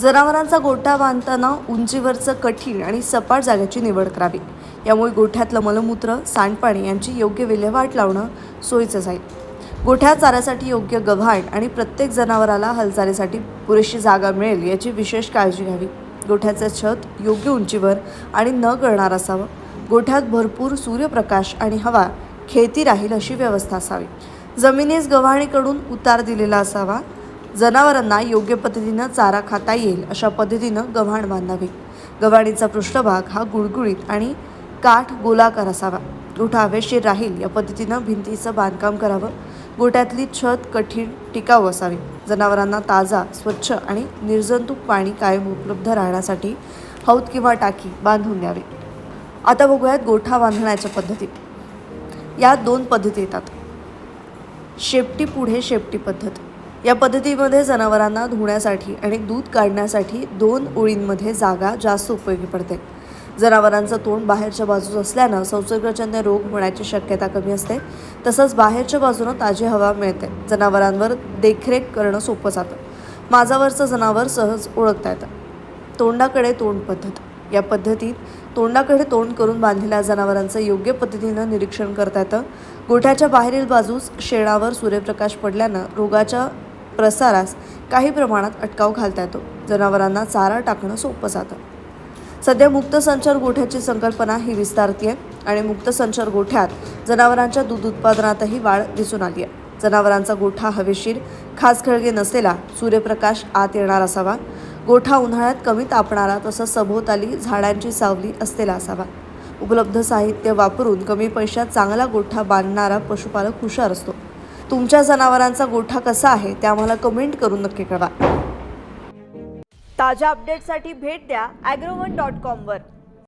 जनावरांचा गोठा बांधताना उंचीवरचं कठीण आणि सपाट जागेची निवड करावी. यामुळे गोठ्यातलं मलमूत्र सांडपाणी यांची योग्य विल्हेवाट लावणं सोयीचं जाईल. गोठ्यात चाऱ्यासाठी योग्य गव्हाण आणि प्रत्येक जनावराला हालचालीसाठी पुरेशी जागा मिळेल याची विशेष काळजी घ्यावी. गोठ्याचं छत योग्य उंचीवर आणि न गळणार असावं. गोठ्यात भरपूर सूर्यप्रकाश आणि हवा खेळती राहील अशी व्यवस्था असावी. जमिनीस गव्हाणीकडून उतार दिलेला असावा. जनावरांना योग्य पद्धतीनं चारा खाता येईल अशा पद्धतीनं गव्हाण बांधावी. गव्हाणीचा पृष्ठभाग हा गुळगुळीत आणि काठ गोलाकार असावा. गोठा हवेशीर राहील या पद्धतीनं भिंतीचं बांधकाम करावं. गोठ्यातली छत कठीण टिकाऊ असावी. जनावरांना ताजा स्वच्छ आणि निर्जंतुक पाणी कायम उपलब्ध राहण्यासाठी हौद किंवा टाकी बांधून द्यावी. आता बघूयात गोठा बांधण्याच्या पद्धती. यात दोन पद्धती येतात. शेपटी पुढे शेपटी पद्धत. या पद्धतीमध्ये जनावरांना धुण्यासाठी आणि दूध काढण्यासाठी दोन ओळींमध्ये जागा जास्त उपयोगी पडते. जनावरांचं तोंड बाहेरच्या बाजूस असल्यानं संसर्गजन्य रोग होण्याची शक्यता कमी असते. तसंच बाहेरच्या बाजूनं ताजी हवा मिळते. जनावरांवर देखरेख करणं सोपं जातं. माझावरचं जनावर सहज ओळखता येतं. तोंडाकडे तोंड पद्धत. या पद्धतीत तोंडाकडे तोंड करून बांधलेल्या जनावरांचं योग्य पद्धतीनं निरीक्षण करता येतं. गोठ्याच्या बाहेरील बाजूस शेणावर सूर्यप्रकाश पडल्यानं रोगाच्या प्रसारास काही प्रमाणात अटकाव घालता येतो. जनावरांना चारा टाकणं सोपं जातं. सध्या मुक्त संचार गोठ्याची संकल्पना ही विस्तारतीये आणि मुक्त संचार गोठ्यात जनावरांच्या दूध उत्पादनातही वाढ दिसून आली आहे. जनावरांचा गोठा हवेशीर खास खळगे नसलेला सूर्यप्रकाश आत येणार असावा. गोठा उन्हाळ्यात कमी तापणारा तसंच सभोवताली झाडांची सावली असलेला असावा. उपलब्ध साहित्य वापरून कमी पैशात चांगला गोठा बांधणारा पशुपालक हुशार असतो. तुमच्या जनावरांचा गोठा कसा आहे ते आम्हाला कमेंट करून नक्की कळवा. ताज्या अपडेटसाठी भेट द्या ॲग्रोवन डॉट कॉमवर